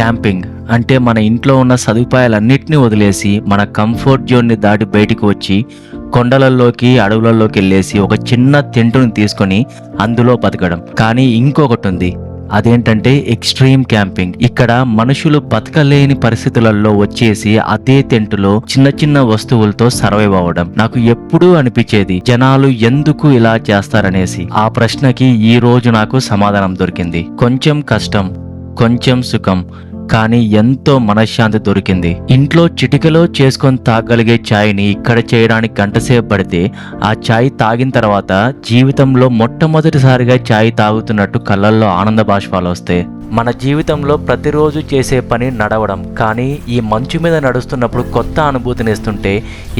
Camping అంటే మన ఇంట్లో ఉన్న సదుపాయాలన్నింటినీ వదిలేసి మన కంఫర్ట్ జోన్ని దాటి బయటికి వచ్చి కొండలలోకి అడవులలోకి వెళ్ళేసి ఒక చిన్న టెంటుని తీసుకొని అందులో బతకడం. కానీ ఇంకొకటి ఉంది. అదేంటంటే ఎక్స్ట్రీమ్ క్యాంపింగ్. ఇక్కడ మనుషులు బతకలేని పరిస్థితులలో వచ్చేసి అదే టెంటులో చిన్న చిన్న వస్తువులతో సర్వైవ్ అవ్వడం. నాకు ఎప్పుడూ అనిపించేది జనాలు ఎందుకు ఇలా చేస్తారనేసి. ఆ ప్రశ్నకి ఈ రోజు నాకు సమాధానం దొరికింది. కొంచెం కష్టం కొంచెం సుఖం కానీ ఎంతో మనశ్శాంతి దొరికింది. ఇంట్లో చిటికలో చేసుకొని తాగలిగే ఛాయ్ని ఇక్కడ చేయడానికి గంటసేపు పడితే ఆ ఛాయ్ తాగిన తర్వాత జీవితంలో మొట్టమొదటిసారిగా ఛాయ్ తాగుతున్నట్టు కళ్ళల్లో ఆనంద బాష్పాలు వస్తాయి. మన జీవితంలో ప్రతిరోజు చేసే పని నడవడం కానీ ఈ మంచు మీద నడుస్తున్నప్పుడు కొత్త అనుభూతినిస్తుంటే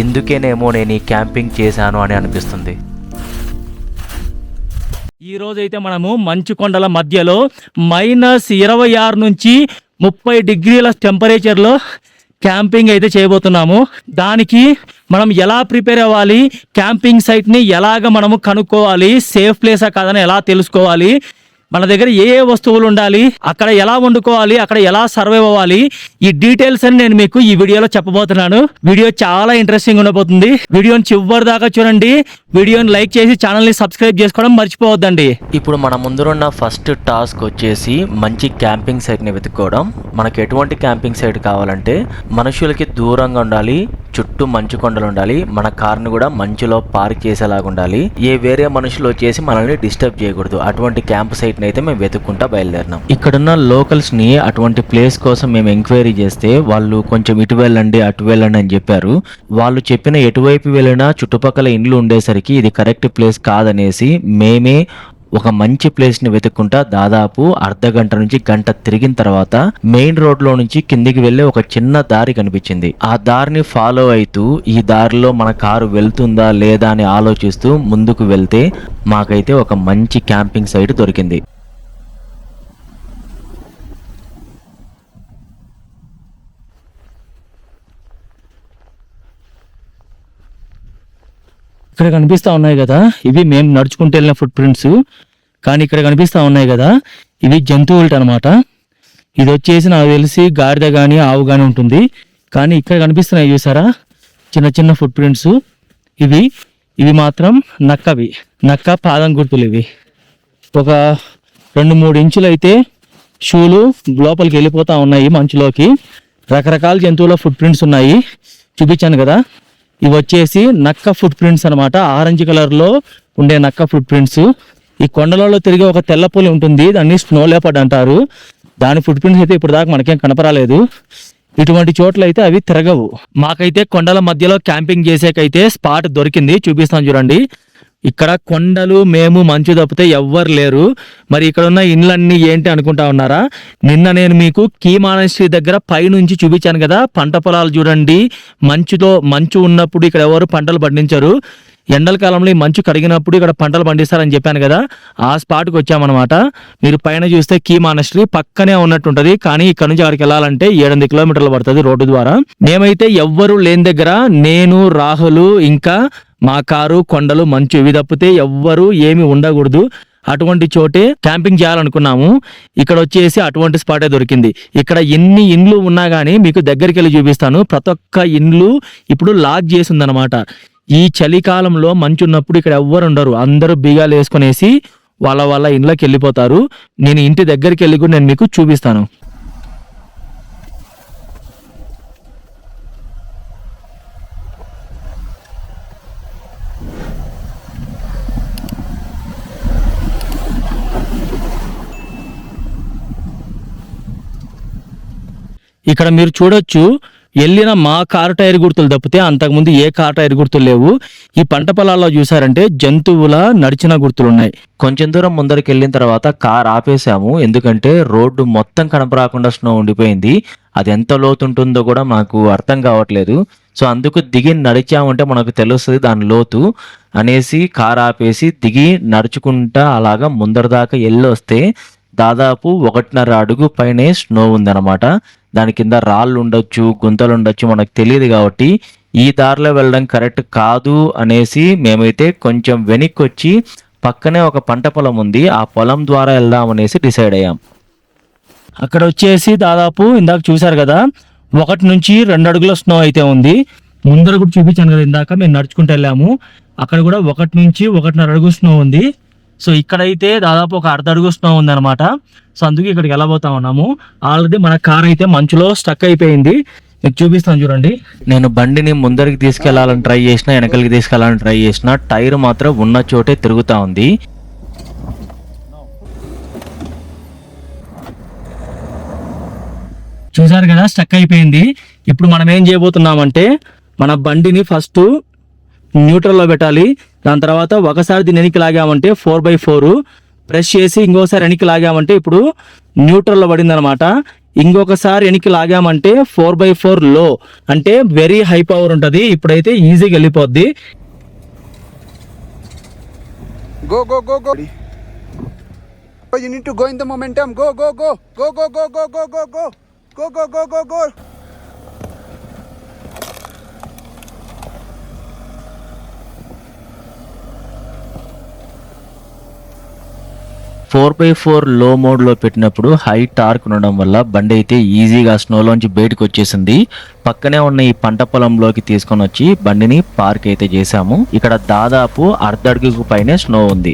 ఇందుకేనేమో నేను ఈ క్యాంపింగ్ చేశాను అని అనిపిస్తుంది. ఈ మనము మంచు కొండల మధ్యలో మైనస్ ఇరవై ఆరు నుంచి ముప్పై డిగ్రీల టెంపరేచర్లో క్యాంపింగ్ అయితే చేయబోతున్నాము. దానికి మనం ఎలా ప్రిపేర్ అవ్వాలి? క్యాంపింగ్ సైట్ని ఎలాగ మనము కనుక్కోవాలి? సేఫ్ ప్లేసా కాదని ఎలా తెలుసుకోవాలి? మన దగ్గర ఏ ఏ వస్తువులు ఉండాలి అక్కడ ఎలా వండుకోవాలి అక్కడ ఎలా సర్వైవ్ అవ్వాలి ఈ డీటెయిల్స్ అని నేను మీకు ఈ వీడియోలో చెప్పబోతున్నాను. వీడియో చాలా ఇంట్రెస్టింగ్ ఉండబోతుంది. వీడియోని చివరి దాకా చూడండి. వీడియోని లైక్ చేసి ఛానల్ని సబ్స్క్రైబ్ చేసుకోవడం మర్చిపోవద్దండి. ఇప్పుడు మన ముందున్న ఫస్ట్ టాస్క్ వచ్చేసి మంచి క్యాంపింగ్ సైట్ని వెతుక్కోవడం. మనకు ఎటువంటి క్యాంపింగ్ సైట్ కావాలంటే మనుషులకి దూరంగా ఉండాలి చుట్టూ మంచు కొండలు ఉండాలి. మన కార్ని కూడా మంచులో పార్క్ చేసేలాగా ఉండాలి. ఏ వేరే మనుషులు వచ్చేసి మనల్ని డిస్టర్బ్ చేయకూడదు. అటువంటి క్యాంప్ సైట్ని అయితే మేము వెతుక్కుంటా బయలుదేరినాం. ఇక్కడున్న లోకల్స్ని అటువంటి ప్లేస్ కోసం మేము ఎంక్వైరీ చేస్తే వాళ్ళు కొంచెం ఇటు వెళ్ళండి అటు వెళ్ళండి అని చెప్పారు. వాళ్ళు చెప్పిన ఎటువైపు వెళ్ళినా చుట్టుపక్కల ఇండ్లు ఉండేసరికి ఇది కరెక్ట్ ప్లేస్ కాదనేసి మేమే ఒక మంచి ప్లేస్ని వెతుక్కుంటా దాదాపు అర్ధ గంట నుంచి గంట తిరిగిన తర్వాత మెయిన్ రోడ్లో నుంచి కిందికి వెళ్ళే ఒక చిన్న దారి కనిపించింది. ఆ దారిని ఫాలో అవుతూ ఈ దారిలో మన కారు వెళ్తుందా లేదా అని ఆలోచిస్తూ ముందుకు వెళ్తే మాకైతే ఒక మంచి క్యాంపింగ్ సైట్ దొరికింది. ఇక్కడ కనిపిస్తా ఉన్నాయి కదా ఇవి మేము నడుచుకుంటూ వెళ్ళిన ఫుట్ ప్రింట్స్ కానీ ఇక్కడ కనిపిస్తూ ఉన్నాయి కదా ఇవి జంతువులట అనమాట ఇది వచ్చేసి నాకు తెలిసి గాడిద కానీ ఆవు కానీ ఉంటుంది. కానీ ఇక్కడ కనిపిస్తున్నాయి చూసారా? చిన్న చిన్న ఫుట్ ప్రింట్స్ ఇవి ఇవి మాత్రం నక్కవి. నక్క పాదం గుర్తులు ఇవి. ఒక రెండు మూడు ఇంచులు అయితే షూలు లోపలికి వెళ్ళిపోతూ ఉన్నాయి మంచులోకి. రకరకాల జంతువుల ఫుట్ ప్రింట్స్ ఉన్నాయి. చూపించాను కదా. ఇవి వచ్చేసి నక్క ఫుట్ ప్రింట్స్ అనమాట ఆరెంజ్ కలర్లో ఉండే నక్క ఫుట్ ప్రింట్స్ ఈ కొండలలో తిరిగే ఒక తెల్లపూలి ఉంటుంది దాన్ని స్నో లేపడ్ అంటారు. దాని ఫుట్ ప్రింట్స్ అయితే ఇప్పుడు దాకా మనకేం కనపరాలేదు. ఇటువంటి చోట్ల అయితే అవి తిరగవు. మాకైతే కొండల మధ్యలో క్యాంపింగ్ చేసేకైతే స్పాట్ దొరికింది. చూపిస్తాను చూడండి. ఇక్కడ కొండలు మేము మంచు తప్పితే ఎవ్వరు లేరు. మరి ఇక్కడ ఉన్న ఇండ్లన్నీ ఏంటి అనుకుంటా ఉన్నారా? నిన్న నేను మీకు కీమానశ్రీ దగ్గర పైనుంచి చూపించాను కదా పంట పొలాలు చూడండి. మంచుతో మంచు ఉన్నప్పుడు ఇక్కడ ఎవరు పంటలు పండించరు. ఎండల కాలంలో ఈ మంచు కరిగినప్పుడు ఇక్కడ పంటలు పండిస్తారని చెప్పాను కదా ఆ స్పాట్కి వచ్చామన్నమాట. మీరు పైన చూస్తే కీ మానస్ట్రీ పక్కనే ఉన్నట్టుంటది కానీ ఇక్కడ నుంచి అక్కడికి వెళ్ళాలంటే ఏడెనిమిది కిలోమీటర్లు పడుతుంది రోడ్డు ద్వారా. మేమైతే ఎవ్వరు లేని దగ్గర నేను రాహులు ఇంకా మా కారు కొండలు మంచు ఇవి తప్పితే ఎవ్వరు ఏమి ఉండకూడదు. అటువంటి చోటే క్యాంపింగ్ చేయాలనుకున్నాము. ఇక్కడ వచ్చేసి అటువంటి స్పాటే దొరికింది. ఇక్కడ ఎన్ని ఇండ్లు ఉన్నా గానీ మీకు దగ్గరికి వెళ్ళి చూపిస్తాను. ప్రతి ఒక్క ఇండ్లు ఇప్పుడు లాక్ చేసిందనమాట ఈ చలికాలంలో మంచు ఉన్నప్పుడు ఇక్కడ ఎవ్వరు ఉండరు. అందరూ బీగాలు వేసుకునేసి వాళ్ళ వాళ్ళ ఇంట్లోకి వెళ్ళిపోతారు. నేను ఇంటి దగ్గరికి వెళ్ళి కూడా నేను మీకు చూపిస్తాను. ఇక్కడ మీరు చూడొచ్చు వెళ్ళిన మా కారు టైర్ గుర్తులు తప్పితే అంతకుముందు ఏ కారు టైర్ గుర్తులు లేవు. ఈ పంట పొలాల్లో చూసారంటే జంతువుల నడిచిన గుర్తులు ఉన్నాయి. కొంచెం దూరం ముందరికి వెళ్ళిన తర్వాత కార్ ఆపేసాము ఎందుకంటే రోడ్డు మొత్తం కనపరాకుండా స్నో ఉండిపోయింది. అది ఎంత లోతుంటుందో కూడా మాకు అర్థం కావట్లేదు. సో అందుకు దిగి నడిచామంటే మనకు తెలుస్తుంది దాని లోతు అనేసి కార్ ఆపేసి దిగి నడుచుకుంటా అలాగా ముందర దాకా వెళ్ళొస్తే దాదాపు ఒకటిన్నర అడుగు పైనే స్నో ఉందన్నమాట. దాని కింద రాళ్ళు ఉండొచ్చు గుంతలు ఉండొచ్చు మనకు తెలియదు కాబట్టి ఈ దారిలో వెళ్ళడం కరెక్ట్ కాదు అనేసి మేమైతే కొంచెం వెనక్కి వచ్చి పక్కనే ఒక పంట పొలం ఉంది ఆ పొలం ద్వారా వెళ్దాం అనేసి డిసైడ్ అయ్యాం. అక్కడ వచ్చేసి దాదాపు ఇందాక చూశారు కదా ఒకటి నుంచి రెండు అడుగుల స్నో అయితే ఉంది. ముందర కూడా చూపించాను కదా ఇందాక మేము నడుచుకుంటూ వెళ్ళాము. అక్కడ కూడా ఒకటి నుంచి ఒకటిన్నర అడుగు స్నో ఉంది. సో ఇక్కడైతే దాదాపు ఒక అర్ధ అడుగు స్నో ఉంది అనమాట సో అందుకే ఇక్కడికి వెళ్ళబోతా ఉన్నాము. ఆల్రెడీ మన కార్ అయితే మంచులో స్టక్ అయిపోయింది. మీకు చూపిస్తాను చూడండి. నేను బండిని ముందరికి తీసుకెళ్ళాలని ట్రై చేసినా వెనకలికి తీసుకెళ్ళాలని ట్రై చేసినా టైర్ మాత్రం ఉన్న చోటే తిరుగుతా ఉంది. చూసారు కదా స్టక్ అయిపోయింది. ఇప్పుడు మనం ఏం చేయబోతున్నామంటే మన బండిని ఫస్ట్ న్యూట్రల్లో పెట్టాలి. దాని తర్వాత ఒకసారి దీన్ని వెనక్కి లాగామంటే ఫోర్ బై ఫోర్ ప్రెస్ చేసి ఇంకోసారి వెనక్కి లాగామంటే ఇప్పుడు న్యూట్రల్లో పడింది అనమాట ఇంకొకసారి వెనక్కి లాగామంటే ఫోర్ బై ఫోర్లో అంటే వెరీ హై పవర్ ఉంటుంది ఇప్పుడైతే ఈజీగా వెళ్ళిపోద్ది Go, go, go, go. Oh, you need to go in the momentum. Go, go, go. Go, go, go, go, go, go, go. Go, go, go, go, four by ఫోర్లో మోడ్లో పెట్టినప్పుడు high torque ఉండడం వల్ల బండి అయితే ఈజీగా స్నోలోంచి బయటకు వచ్చేసింది. పక్కనే ఉన్న ఈ పంట పొలంలోకి తీసుకొని వచ్చి బండిని పార్క్ అయితే చేశాము. ఇక్కడ దాదాపు అర్ధ అడుగుకు పైనే స్నో ఉంది.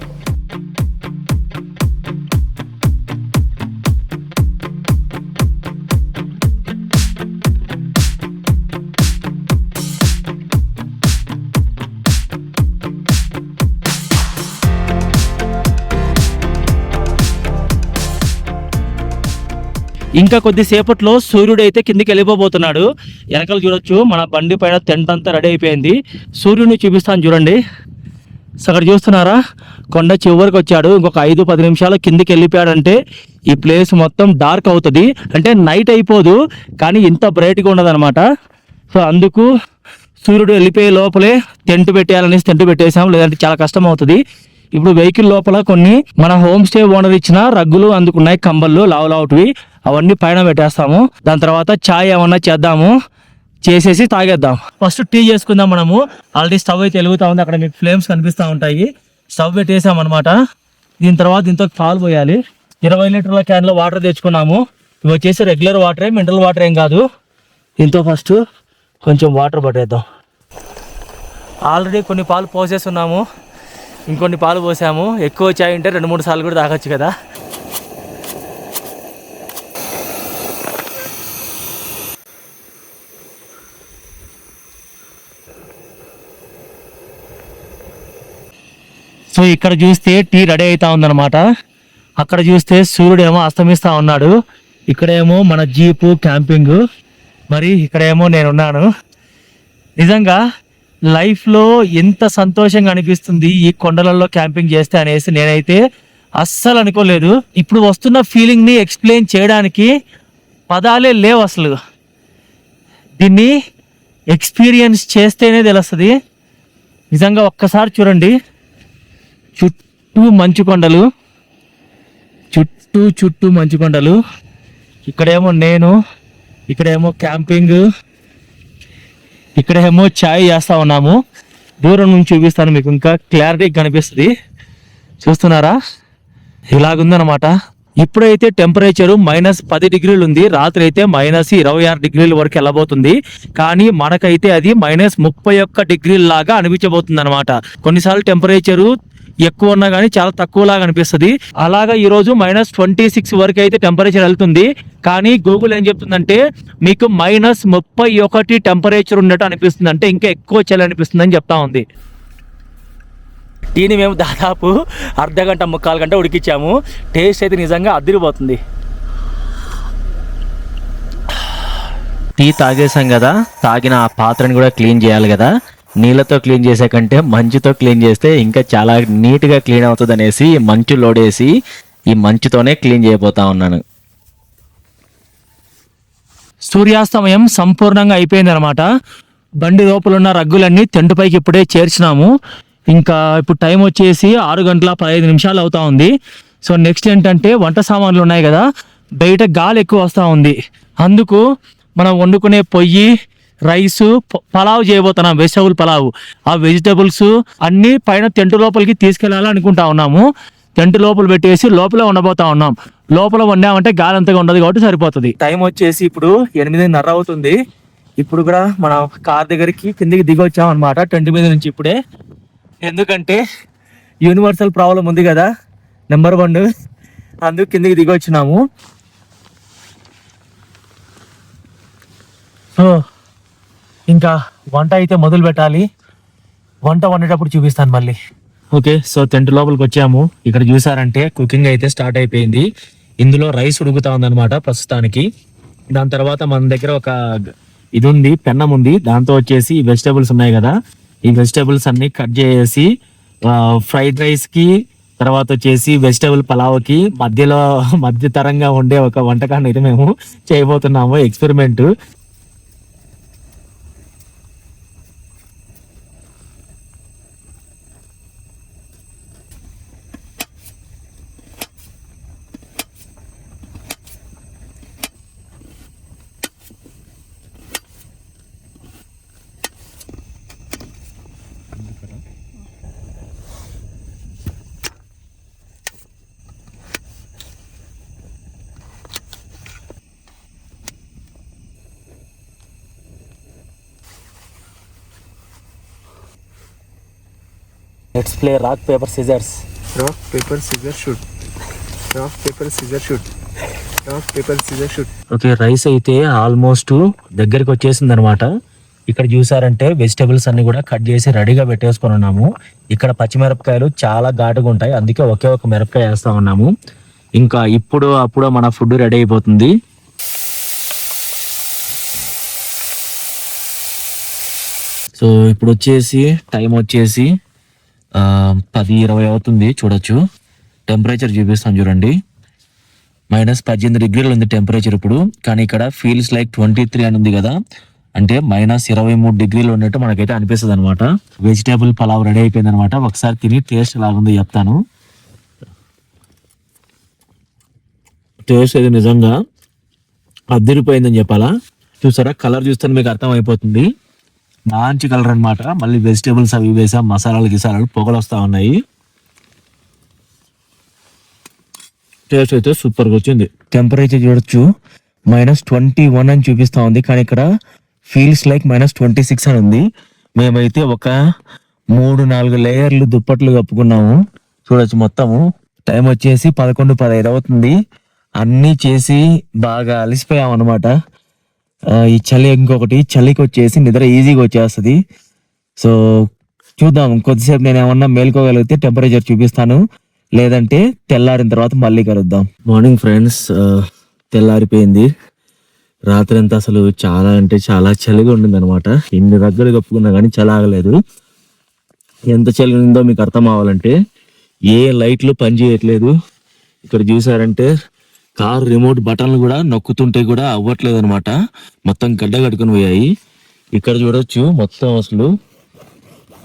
ఇంకా కొద్దిసేపట్లో సూర్యుడు అయితే కిందికి వెళ్ళిపోబోతున్నాడు. వెనకాల చూడొచ్చు మన బండి పైన టెంట్ అంతా రెడీ అయిపోయింది. సూర్యుడిని చూపిస్తాను చూడండి. సో అక్కడ చూస్తున్నారా? కొండ చివరికి వచ్చాడు. ఇంకొక ఐదు పది నిమిషాలు కిందికి వెళ్ళిపోయాడంటే ఈ ప్లేస్ మొత్తం డార్క్ అవుతుంది. అంటే నైట్ అయిపోదు కానీ ఇంత బ్రైట్గా ఉండదన్నమాట. సో అందుకు సూర్యుడు వెళ్ళిపోయే లోపలే టెంట్ పెట్టేయాలనేసి టెంట్ పెట్టేసాం. లేదంటే చాలా కష్టం అవుతుంది. ఇప్పుడు వెహికల్ లోపల కొన్ని మన హోమ్ స్టే ఓనర్ ఇచ్చిన రగ్గులు అందుకున్నాయి కంబళ్ళు లావు లావుటివి. అవన్నీ పైన పెట్టేస్తాము. దాని తర్వాత చాయ్ ఏమన్నా చేద్దాము. చేసేసి తాగేద్దాం. ఫస్ట్ టీ చేసుకుందాం మనము. ఆల్రెడీ స్టవ్ అయితే వెలుగుతా ఉంది. అక్కడ మీకు ఫ్లేమ్స్ కనిపిస్తూ ఉంటాయి. స్టవ్ పెట్టేసాం అనమాట దీని తర్వాత దీంతో పాలు పోయాలి. ఇరవై లీటర్ల క్యాన్లో వాటర్ తెచ్చుకున్నాము. ఇవి వచ్చేసి రెగ్యులర్ వాటరే మినరల్ వాటర్ ఏం కాదు. దీంతో ఫస్ట్ కొంచెం వాటర్ పట్టేద్దాం. ఆల్రెడీ కొన్ని పాలు పోసేస్తున్నాము ఇంకొన్ని పాలు పోసాము. ఎక్కువ చాయ్ ఉంటే రెండు మూడు సార్లు కూడా తాగొచ్చు కదా. సో ఇక్కడ చూస్తే టీ రెడీ అవుతా ఉందన్నమాట. అక్కడ చూస్తే సూర్యుడేమో అస్తమిస్తా ఉన్నాడు. ఇక్కడేమో మన జీపు క్యాంపింగ్. మరి ఇక్కడేమో నేనున్నాను. నిజంగా లైఫ్లో ఎంత సంతోషంగా అనిపిస్తుంది ఈ కొండలలో క్యాంపింగ్ చేస్తే అనేసి నేనైతే అస్సలు అనుకోలేదు. ఇప్పుడు వస్తున్న ఫీలింగ్ని ఎక్స్ప్లెయిన్ చేయడానికి పదాలే లేవు అసలు. దీన్ని ఎక్స్పీరియన్స్ చేస్తేనే తెలుస్తుంది. నిజంగా ఒక్కసారి చూడండి. చుట్టూ మంచు కొండలు. చుట్టూ చుట్టూ మంచు కొండలు. ఇక్కడేమో నేను ఇక్కడేమో క్యాంపింగ్. ఇక్కడేమో ఛాయ్ చేస్తా ఉన్నాము. దూరం నుంచి చూపిస్తాను మీకు ఇంకా క్లారిటీ కనిపిస్తుంది. చూస్తున్నారా? ఇలాగుందనమాట ఇప్పుడైతే టెంపరేచర్ మైనస్ పది డిగ్రీలు ఉంది. రాత్రి అయితే మైనస్ ఇరవై ఆరు డిగ్రీల వరకు వెళ్ళబోతుంది. కానీ మనకైతే అది మైనస్ ముప్పై ఒక్క డిగ్రీల లాగా అనిపించబోతుంది అనమాట కొన్నిసార్లు టెంపరేచరు ఎక్కువ ఉన్నా కానీ చాలా తక్కువలాగా అనిపిస్తుంది. అలాగా ఈ రోజు మైనస్ ట్వంటీ సిక్స్ వరకు అయితే టెంపరేచర్ వెళ్తుంది. కానీ గూగుల్ ఏం చెప్తుందంటే మీకు మైనస్ ముప్పై ఒకటి టెంపరేచర్ ఉన్నట్టు అనిపిస్తుంది అంటే ఇంకా ఎక్కువ చలి అనిపిస్తుంది అని చెప్తా ఉంది. టీని మేము దాదాపు అర్ధ గంట ముక్కాలు గంట ఉడికిచ్చాము. టేస్ట్ అయితే నిజంగా అదిరిపోతుంది. టీ తాగేసాం కదా తాగిన ఆ పాత్రని కూడా క్లీన్ చేయాలి కదా. నీళ్ళతో క్లీన్ చేసే కంటే మంచుతో క్లీన్ చేస్తే ఇంకా చాలా నీట్గా క్లీన్ అవుతుంది అనేసి మంచు లోడేసి ఈ మంచుతోనే క్లీన్ చేయబోతా ఉన్నాను. సూర్యాస్తమయం సంపూర్ణంగా అయిపోయిందనమాట బండి లోపల ఉన్న రగ్గులన్నీ తెంటుపైకి పైకి ఇప్పుడే చేర్చినాము. ఇంకా ఇప్పుడు టైం వచ్చేసి ఆరు గంటల పదహైదు నిమిషాలు అవుతా ఉంది. సో నెక్స్ట్ ఏంటంటే వంట సామాన్లు ఉన్నాయి కదా బయట గాలి ఎక్కువ వస్తూ ఉంది. అందుకు మనం వండుకునే పొయ్యి రైస్ పలావ్ చేయబోతున్నాం వెజిటబుల్ పలావ్. ఆ వెజిటబుల్స్ అన్నీ పైన టెంట్ లోపలికి తీసుకెళ్ళాలనుకుంటా ఉన్నాము. టెంట్ లోపల పెట్టేసి లోపల ఉండబోతా ఉన్నాం. లోపల వండామంటే గాలి అంతగా ఉండదు కాబట్టి సరిపోతుంది. టైం వచ్చేసి ఇప్పుడు ఎనిమిదిన్నర అవుతుంది. ఇప్పుడు కూడా మనం కార్ దగ్గరికి కిందికి దిగి వచ్చాం అనమాట టెంట్ మీద నుంచి ఇప్పుడే. ఎందుకంటే యూనివర్సల్ ప్రాబ్లం ఉంది కదా నెంబర్ వన్. అందుకు కిందికి దిగి వచ్చినాము సో ఇంకా వంట అయితే మొదలు పెట్టాలి. వంట వండేటప్పుడు చూపిస్తాను మళ్ళీ. ఓకే సో టెంట్ లోపలికి వచ్చాము. ఇక్కడ చూసారంటే కుకింగ్ అయితే స్టార్ట్ అయిపోయింది. ఇందులో రైస్ ఉడుకుతా ఉందన్నమాట ప్రస్తుతానికి. దాని తర్వాత మన దగ్గర ఒక ఇది ఉంది పెన్నం ఉంది. దాంతో వచ్చేసి వెజిటేబుల్స్ ఉన్నాయి కదా. ఈ వెజిటేబుల్స్ అన్ని కట్ చేసి ఫ్రైడ్ రైస్కి తర్వాత వచ్చేసి వెజిటేబుల్ పలావ్కి మధ్యలో మధ్య తరంగా ఉండే ఒక వంటకాన్ని అయితే మేము చేయబోతున్నాము experiment. Let's play rock paper scissors. Rock, paper, scissor, shoot. Rock, paper, scissor, shoot. Okay rice అయితే ఆల్మోస్ట్ దగ్గరికి వచ్చేసింది అనమాట ఇక్కడ చూసారంటే వెజిటేబుల్స్ అన్ని కూడా కట్ చేసి రెడీగా పెట్టేసుకొని ఉన్నాము ఇక్కడ పచ్చిమిరపకాయలు చాలా ఘాటుగా ఉంటాయి అందుకే ఒకే ఒక మిరపకాయ వేస్తా ఉన్నాము ఇంకా ఇప్పుడు అప్పుడు మన ఫుడ్ రెడీ అయిపోతుంది సో ఇప్పుడు వచ్చేసి టైం వచ్చేసి పది ఇరవై అవుతుంది చూడొచ్చు. టెంపరేచర్ చూపిస్తాను చూడండి. మైనస్ పద్దెనిమిది డిగ్రీలు ఉంది టెంపరేచర్ ఇప్పుడు. కానీ ఇక్కడ ఫీల్స్ లైక్ ట్వంటీ త్రీ అని ఉంది కదా. అంటే మైనస్ ఇరవై మూడు డిగ్రీలు ఉన్నట్టు మనకైతే అనిపిస్తుంది అనమాట వెజిటేబుల్ పలావ్ రెడీ అయిపోయింది అనమాట ఒకసారి తిని టేస్ట్ ఎలాగుందో చెప్తాను. టేస్ట్ అయితే నిజంగా అద్దరిపోయిందని చెప్పాలా? చూసారా? కలర్ చూస్తే మీకు అర్థం అయిపోతుంది. మంచి కలర్ అన్నమాట. మళ్ళీ వెజిటేబుల్స్ అవి వేసాం మసాలాలు గిసాలాలు పొగలు వస్తూ ఉన్నాయి. టేస్ట్ అయితే సూపర్గా వచ్చింది. టెంపరేచర్ చూడొచ్చు. మైనస్ ట్వంటీ వన్ అని చూపిస్తా ఉంది కానీ ఇక్కడ feels like minus twenty six అని ఉంది. మేమైతే ఒక మూడు నాలుగు లేయర్లు దుప్పట్లు కప్పుకున్నాము. చూడొచ్చు మొత్తము. టైం వచ్చేసి పదకొండు పదహైదు అవుతుంది. అన్నీ చేసి బాగా అలసిపోయాం అనమాట ఈ చలి ఇంకొకటి చలికి వచ్చేసి నిద్ర ఈజీగా వచ్చేస్తుంది. సో చూద్దాం కొద్దిసేపు నేను ఏమన్నా మేల్కోగలిగితే టెంపరేచర్ చూపిస్తాను. లేదంటే తెల్లారిన తర్వాత మళ్ళీ కలుద్దాం. మార్నింగ్ ఫ్రెండ్స్ తెల్లారిపోయింది. రాత్రి అంతా అసలు చాలా అంటే చాలా చలిగా ఉండింది అనమాట ఎన్ని రగ్గలు కప్పుకున్నా కానీ చలి ఆగలేదు. ఎంత చలి ఉందో మీకు అర్థం అవ్వాలంటే ఏ లైట్లు పనిచేయట్లేదు ఇక్కడ చూసారంటే కార్ రిమోట్ బటన్లు కూడా నొక్కుతుంటే కూడా అవ్వట్లేదు అనమాట మొత్తం గడ్డ కట్టుకుని పోయాయి. ఇక్కడ చూడొచ్చు మొత్తం అసలు.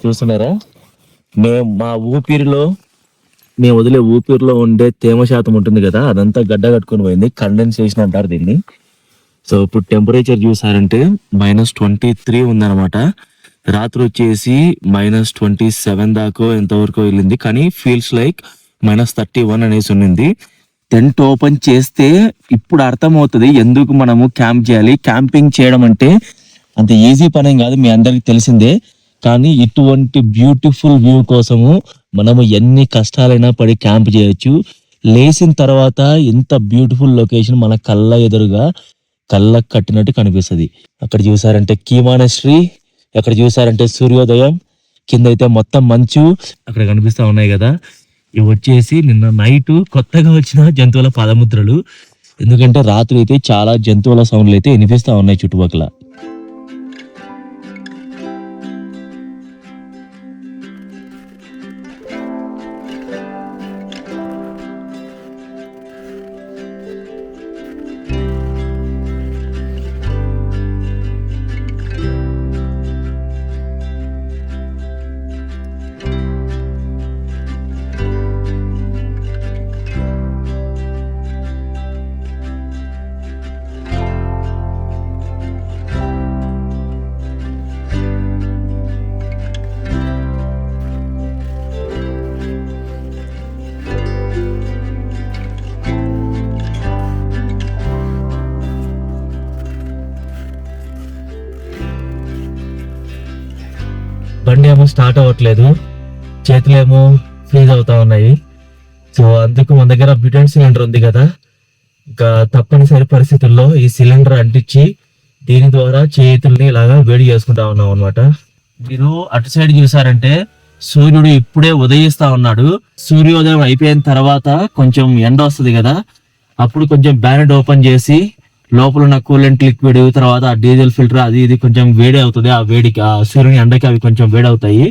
చూస్తున్నారా? మేము మా ఊపిరిలో మేము వదిలే ఊపిరిలో ఉండే తేమ శాతం ఉంటుంది కదా అదంతా గడ్డ కట్టుకుని పోయింది. కండెన్సేషన్ అంటారు దీన్ని. సో ఇప్పుడు టెంపరేచర్ చూసారంటే మైనస్ ట్వంటీ త్రీ ఉందన్నమాట. రాత్రి వచ్చేసి మైనస్ ట్వంటీ సెవెన్ దాకా ఎంతవరకు వెళ్ళింది. కానీ feels like minus thirty one అనేసి ఉన్నింది. టెంట్ ఓపెన్ చేస్తే ఇప్పుడు అర్థమవుతుంది ఎందుకు మనము క్యాంప్ చేయాలి. క్యాంపింగ్ చేయడం అంటే అంత ఈజీ పనేం కాదు మీ అందరికి తెలిసిందే. కానీ ఇటువంటి బ్యూటిఫుల్ వ్యూ కోసము మనము ఎన్ని కష్టాలైనా పడి క్యాంప్ చేయొచ్చు. లేచిన తర్వాత ఎంత బ్యూటిఫుల్ లొకేషన్ మన కళ్ళ ఎదురుగా కళ్ళకు కట్టినట్టు కనిపిస్తుంది. అక్కడ చూసారంటే కీమానశ్రీ అక్కడ చూసారంటే సూర్యోదయం కింద అయితే మొత్తం మంచు అక్కడ కనిపిస్తూ ఉన్నాయి కదా. ఇవి వచ్చేసి నిన్న నైట్ కొత్తగా వచ్చిన జంతువుల పాదముద్రలు. ఎందుకంటే రాత్రి అయితే చాలా జంతువుల సౌండ్లు అయితే వినిపిస్తా ఉన్నాయి చుట్టుపక్కల. బండి ఏమో స్టార్ట్ అవ్వట్లేదు. చేతులేమో ఫ్రీజ్ అవుతా ఉన్నాయి. సో అందుకు మన దగ్గర బ్యూటెన్ సిలిండర్ ఉంది కదా. ఇంకా తప్పనిసరి పరిస్థితుల్లో ఈ సిలిండర్ అంటించి దీని ద్వారా చేతుల్ని ఇలాగా వేడి చేసుకుంటా ఉన్నాం అనమాట మీరు అటు సైడ్ చూసారంటే సూర్యుడు ఇప్పుడే ఉదయిస్తా ఉన్నాడు. సూర్యోదయం అయిపోయిన తర్వాత కొంచెం ఎండ వస్తుంది కదా. అప్పుడు కొంచెం బ్యానెట్ ఓపెన్ చేసి లోపల ఉన్న కూలెంట్ లిక్విడ్ తర్వాత ఆ డీజిల్ ఫిల్టర్ అది ఇది కొంచెం వేడి అవుతుంది. ఆ వేడికి ఆ సూర్యుని ఎండకి అవి కొంచెం వేడి అవుతాయి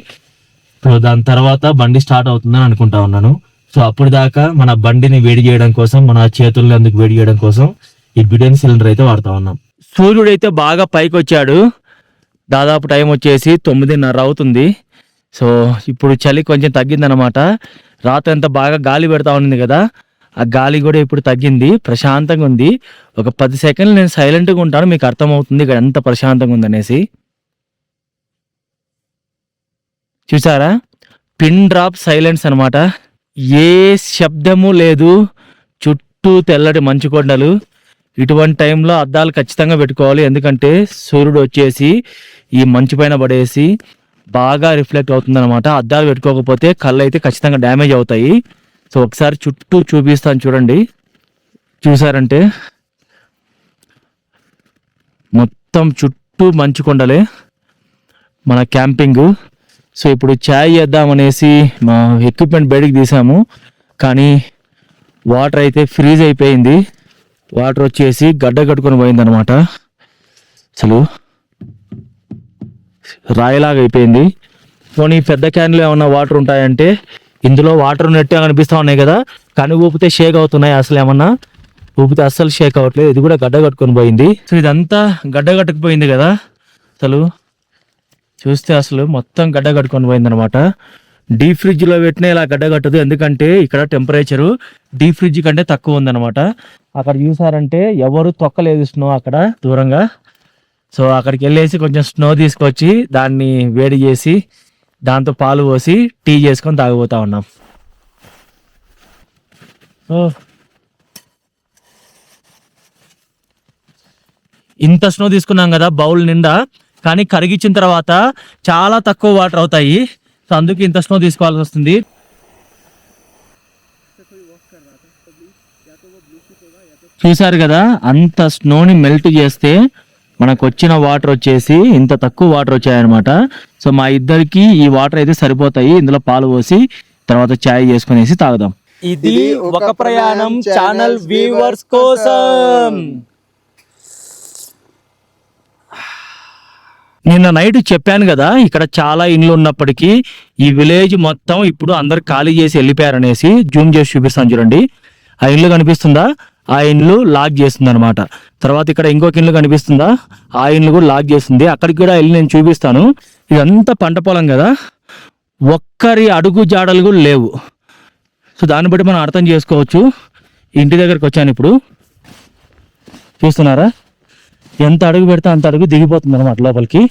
సో దాని తర్వాత బండి స్టార్ట్ అవుతుందని అనుకుంటా ఉన్నాను. సో అప్పుడు దాకా మన బండిని వేడి చేయడం కోసం మన చేతుల్ని అందుకు వేడి చేయడం కోసం ఈ బిడియన్ సిలిండర్ అయితే వాడుతా ఉన్నాం. సూర్యుడు అయితే బాగా పైకి వచ్చాడు దాదాపు టైం వచ్చేసి తొమ్మిదిన్నర అవుతుంది. సో ఇప్పుడు చలి కొంచెం తగ్గిందనమాట రాత్రి అంతా బాగా గాలి పెడతా ఉంది కదా. ఆ గాలి కూడా ఇప్పుడు తగ్గింది ప్రశాంతంగా ఉంది. ఒక పది సెకండ్లు నేను సైలెంట్గా ఉంటాను మీకు అర్థమవుతుంది ఇక్కడ ఎంత ప్రశాంతంగా ఉందనేసి. చూసారా? పిన్ డ్రాప్ సైలెన్స్ అన్నమాట. ఏ శబ్దము లేదు చుట్టూ తెల్లటి మంచు కొండలు. ఇటువంటి టైంలో అద్దాలు ఖచ్చితంగా పెట్టుకోవాలి ఎందుకంటే సూర్యుడు వచ్చేసి ఈ మంచు పైన పడేసి బాగా రిఫ్లెక్ట్ అవుతుందన్నమాట. అద్దాలు పెట్టుకోకపోతే కళ్ళు అయితే ఖచ్చితంగా డ్యామేజ్ అవుతాయి. సో ఒకసారి చుట్టూ చూపిస్తాను చూడండి. చూసారంటే మొత్తం చుట్టూ మంచు కొండలే మన క్యాంపింగ్. సో ఇప్పుడు ఛాయ్ చేద్దామనేసి మా ఎక్విప్మెంట్ బయటికి తీసాము. కానీ వాటర్ అయితే ఫ్రీజ్ అయిపోయింది. వాటర్ వచ్చేసి గడ్డ కట్టుకొని పోయిందనమాట అసలు రాయలాగా అయిపోయింది పోనీ పెద్ద క్యాన్లో ఏమన్నా వాటర్ ఉంటాయంటే ఇందులో వాటర్ ఉన్నట్టే అనిపిస్తూ ఉన్నాయి కదా కానీ ఊపితే షేక్ అవుతున్నాయి అసలు ఏమన్నా? ఊపితే అస్సలు షేక్ అవ్వట్లేదు. ఇది కూడా గడ్డ కట్టుకొని పోయింది. సో ఇదంతా గడ్డ కట్టుకుపోయింది కదా అసలు. చూస్తే అసలు మొత్తం గడ్డ కట్టుకొని పోయిందనమాట డీ ఫ్రిడ్జ్లో పెట్టినా ఇలా గడ్డ కట్టదు. ఎందుకంటే ఇక్కడ టెంపరేచరు డీ ఫ్రిడ్జ్ కంటే తక్కువ ఉందన్నమాట. అక్కడ చూసారంటే ఎవరు తొక్కలేదు స్నో అక్కడ దూరంగా. సో అక్కడికి వెళ్ళేసి కొంచెం స్నో తీసుకొచ్చి దాన్ని వేడి చేసి దాంతో పాలు పోసి టీ చేసుకొని తాగబోతా ఉన్నాం. సో ఇంత స్నో తీసుకున్నాం కదా బౌల్ నిండా కానీ కరిగించిన తర్వాత చాలా తక్కువ వాటర్ అవుతాయి. సో అందుకు ఇంత స్నో తీసుకోవాల్సి వస్తుంది. చూసారు కదా అంత స్నోని మెల్ట్ చేస్తే మనకు వచ్చిన వాటర్ వచ్చేసి ఇంత తక్కువ వాటర్ వచ్చాయన్నమాట. సో మా ఇద్దరికి ఈ వాటర్ అయితే సరిపోతాయి. ఇందులో పాలు పోసి తర్వాత చాయ్ చేసుకునేసి తాగుదాం. ఇది ఒక ప్రయాణం ఛానల్ వ్యూవర్స్ కోసం. నిన్న నైట్ చెప్పాను కదా ఇక్కడ చాలా ఇండ్లు ఉన్నప్పటికీ ఈ విలేజ్ మొత్తం ఇప్పుడు అందరు ఖాళీ చేసి వెళ్ళిపోయారనేసి జూమ్ చేసి చూపిస్తాను చూడండి. ఆ ఇల్లు కనిపిస్తుందా? ఆ ఇండ్లు లాక్ చేస్తుంది అనమాట తర్వాత ఇక్కడ ఇంకొక ఇండ్లు కనిపిస్తుందా? ఆ ఇండ్లు కూడా లాక్ చేస్తుంది. అక్కడికి కూడా వెళ్ళి నేను చూపిస్తాను. ఇదంతా పంట పొలం కదా. ఒక్కరి అడుగు జాడలు కూడా లేవు. సో దాన్ని బట్టి మనం అర్థం చేసుకోవచ్చు. ఇంటి దగ్గరికి వచ్చాను ఇప్పుడు. చూస్తున్నారా? ఎంత అడుగు పెడితే అంత అడుగు దిగిపోతుంది అనమాట లోపలికి.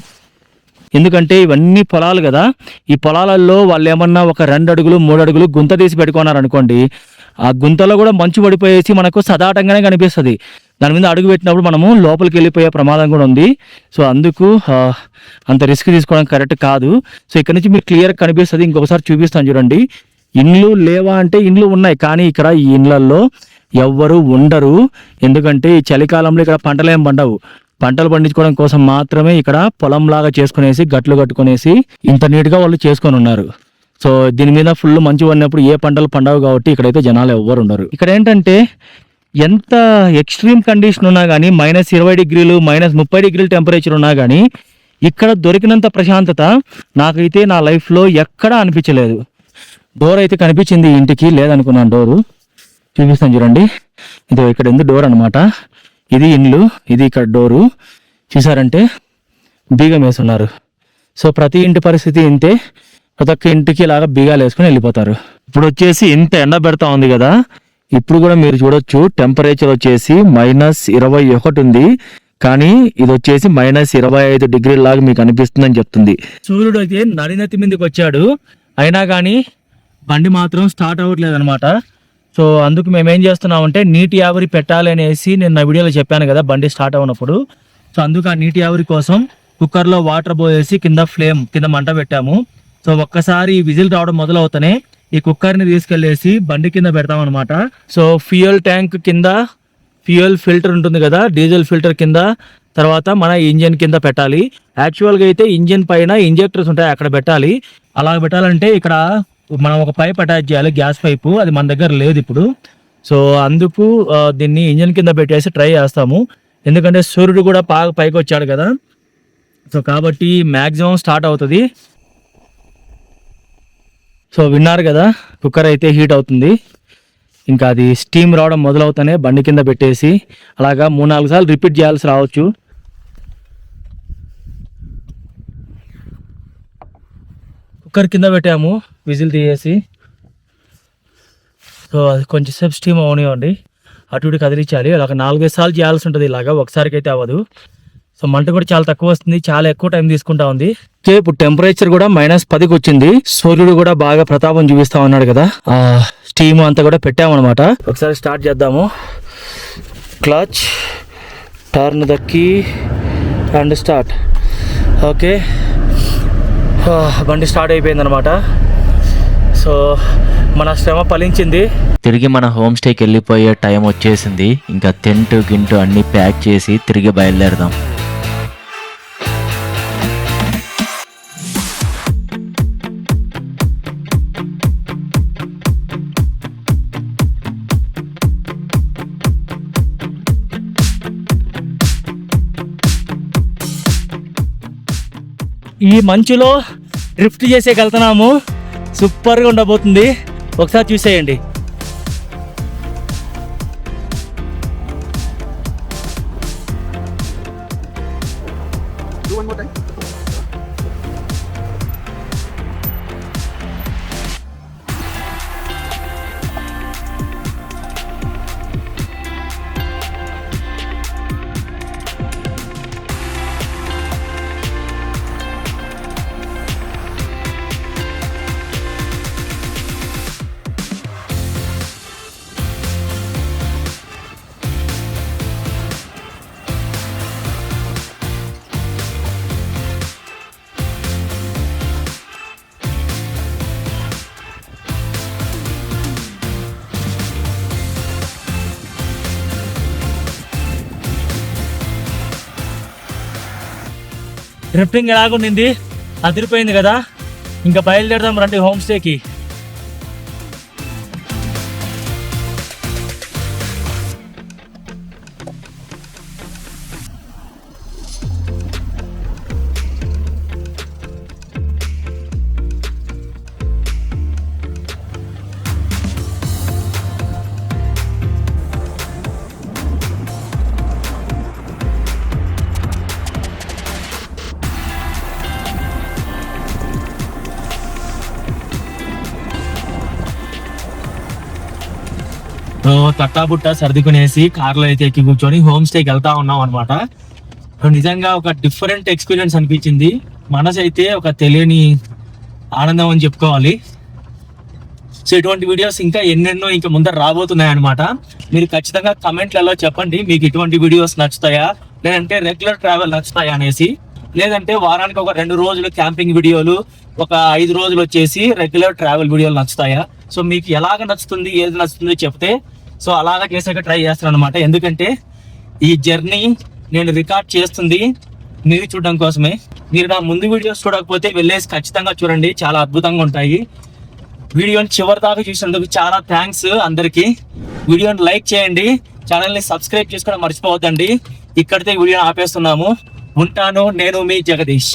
ఎందుకంటే ఇవన్నీ పొలాలు కదా. ఈ పొలాలలో వాళ్ళు ఏమన్నా ఒక రెండు అడుగులు మూడు అడుగులు గుంత తీసి పెట్టుకున్నారు అనుకోండి ఆ గుంతలో కూడా మంచు పడిపోయేసి మనకు సదాటంగానే కనిపిస్తుంది. దాని మీద అడుగు పెట్టినప్పుడు మనము లోపలికి వెళ్ళిపోయే ప్రమాదం కూడా ఉంది. సో అందుకు అంత రిస్క్ తీసుకోవడం కరెక్ట్ కాదు. సో ఇక్కడ నుంచి మీరు క్లియర్ కనిపిస్తుంది. ఇంకొకసారి చూపిస్తాను చూడండి. ఇండ్లు లేవా అంటే ఇండ్లు ఉన్నాయి. కానీ ఇక్కడ ఈ ఇండ్లల్లో ఎవ్వరు ఉండరు. ఎందుకంటే ఈ చలికాలంలో ఇక్కడ పంటలు ఏం పండవు. పంటలు పండించుకోవడం కోసం మాత్రమే ఇక్కడ పొలం లాగా చేసుకునేసి గట్లు కట్టుకునేసి ఇంత నీట్గా వాళ్ళు చేసుకొని ఉన్నారు. సో దీని మీద ఫుల్ మంచి పడినప్పుడు ఏ పంటలు పండవు కాబట్టి ఇక్కడైతే జనాలు ఎవ్వరు ఉండరు. ఇక్కడ ఏంటంటే ఎంత ఎక్స్ట్రీమ్ కండిషన్ ఉన్నా కానీ మైనస్ ఇరవై డిగ్రీలు మైనస్ ముప్పై డిగ్రీలు టెంపరేచర్ ఉన్నా కానీ ఇక్కడ దొరికినంత ప్రశాంతత నాకైతే నా లైఫ్లో ఎక్కడా అనిపించలేదు. డోర్ అయితే కనిపించింది ఇంటికి లేదనుకున్నాను డోరు చూపిస్తాను చూడండి. ఇది ఇక్కడ ఉంది డోర్ అనమాట ఇది ఇండ్లు ఇది ఇక్కడ డోరు చూసారంటే బీగం వేసున్నారు. సో ప్రతి ఇంటి పరిస్థితి ఇంతే. ప్రతి ఒక్క ఇంటికి ఇలాగా బిగాలు వేసుకుని వెళ్ళిపోతారు. ఇప్పుడు వచ్చేసి ఇంత ఎండ పెడతా ఉంది కదా ఇప్పుడు కూడా మీరు చూడొచ్చు టెంపరేచర్ వచ్చేసి మైనస్ ఇరవై ఒకటి ఉంది. కానీ ఇది వచ్చేసి మైనస్ ఇరవై ఐదు డిగ్రీల లాగా మీకు అనిపిస్తుందని చెప్తుంది. సూర్యుడు అయితే నడినతి మీదకి వచ్చాడు. అయినా కానీ బండి మాత్రం స్టార్ట్ అవ్వట్లేదు అనమాట సో అందుకు మేము ఏం చేస్తున్నామంటే నీటి ఆవిరి పెట్టాలి అనేసి నేను నా వీడియోలో చెప్పాను కదా బండి స్టార్ట్ అవునప్పుడు సో అందుకు ఆ నీటి ఆవిరి కోసం కుక్కర్లో వాటర్ పోసేసి కింద ఫ్లేమ్ కింద మంట పెట్టాము. సో ఒక్కసారి విజిల్ రావడం మొదలవుతానే ఈ కుక్కర్ని తీసుకెళ్ళేసి బండి కింద పెడతాం అనమాట సో ఫ్యూయల్ ట్యాంక్ కింద ఫ్యూయల్ ఫిల్టర్ ఉంటుంది కదా డీజిల్ ఫిల్టర్ కింద తర్వాత మన ఇంజిన్ కింద పెట్టాలి. యాక్చువల్గా అయితే ఇంజిన్ పైన ఇంజెక్టర్స్ ఉంటాయి అక్కడ పెట్టాలి. అలా పెట్టాలంటే ఇక్కడ మనం ఒక పైప్ అటాచ్ చేయాలి గ్యాస్ పైపు అది మన దగ్గర లేదు ఇప్పుడు. సో అందుకు దీన్ని ఇంజిన్ కింద పెట్టేసి ట్రై చేస్తాము. ఎందుకంటే సూర్యుడు కూడా బాగా పైకి వచ్చాడు కదా. సో కాబట్టి మ్యాక్సిమం స్టార్ట్ అవుతుంది. సో విన్నారు కదా కుక్కర్ అయితే హీట్ అవుతుంది. ఇంకా అది స్టీమ్ రావడం మొదలవుతానే బండి కింద పెట్టేసి అలాగా మూడు నాలుగు సార్లు రిపీట్ చేయాల్సి రావచ్చు. కుక్కర్ కింద పెట్టాము విజిల్ తీసేసి. సో అది కొంచెంసేపు స్టీమ్ అవనివ్వండి. అటు ఇటు కదిలించాలి. అలాగ నాలుగైదు సార్లు చేయాల్సి ఉంటుంది ఇలాగా ఒకసారికి అయితే అవ్వదు. సో మంట కూడా చాలా తక్కువ వస్తుంది చాలా ఎక్కువ టైం తీసుకుంటా ఉంది. ఇప్పుడు టెంపరేచర్ కూడా మైనస్ పదికి వచ్చింది. సూర్యుడు కూడా బాగా ప్రతాపం చూపిస్తా ఉన్నాడు కదా. ఆ స్టీమ్ అంతా కూడా పెట్టామన్నమాట. ఒకసారి స్టార్ట్ చేద్దాము. Clutch turn the key and start okay బండి స్టార్ట్ అయిపోయింది అనమాట సో మన శ్రమ ఫలించింది. తిరిగి మన హోమ్ స్టేకి వెళ్ళిపోయే టైం వచ్చేసింది. ఇంకా టెంట్ గింటు అన్ని ప్యాక్ చేసి తిరిగి బయలుదేరదాం. ఈ మంచులో డ్రిఫ్ట్ చేసేకెళ్తున్నాము సూపర్గా ఉండబోతుంది. ఒకసారి చూసేయండి. Do one more time. Drifting ఎలాగుండింది? అదిరిపోయింది కదా. ఇంకా బయలుదేరదాం రండి హోమ్ స్టేకి. తట్టాబుట్ట సర్దుకునేసి కార్లో అయితే ఎక్కి కూర్చొని హోమ్ స్టేకి వెళ్తా ఉన్నాం అనమాట నిజంగా ఒక డిఫరెంట్ ఎక్స్పీరియన్స్ అనిపించింది. మనసు అయితే ఒక తెలియని ఆనందం అని చెప్పుకోవాలి. సో ఇటువంటి వీడియోస్ ఇంకా ఎన్నెన్నో ఇంకా ముందర రాబోతున్నాయి అనమాట మీరు ఖచ్చితంగా కమెంట్లలో చెప్పండి మీకు ఇటువంటి వీడియోస్ నచ్చుతాయా? లేదంటే రెగ్యులర్ ట్రావెల్ నచ్చుతాయా అనేసి. లేదంటే వారానికి ఒక రెండు రోజులు క్యాంపింగ్ వీడియోలు ఒక ఐదు రోజులు వచ్చేసి రెగ్యులర్ ట్రావెల్ వీడియోలు నచ్చుతాయా? సో మీకు ఎలాగ నచ్చుతుంది ఏది నచ్చుతుంది చెప్తే సో అలాగా చేసాక ట్రై చేస్తాను అనమాట ఎందుకంటే ఈ జర్నీ నేను రికార్డ్ చేస్తుంది మీరు చూడడం కోసమే. మీరు నా ముందు వీడియోస్ చూడకపోతే వెళ్ళేసి ఖచ్చితంగా చూడండి. చాలా అద్భుతంగా ఉంటాయి. వీడియోని చివరి దాకా చూసినందుకు చాలా థ్యాంక్స్ అందరికీ. వీడియోని లైక్ చేయండి. ఛానల్ని సబ్స్క్రైబ్ చేసుకోవడం మర్చిపోవద్దండి. ఇక్కడితే వీడియోని ఆపేస్తున్నాము. ఉంటాను నేను మీ జగదీష్.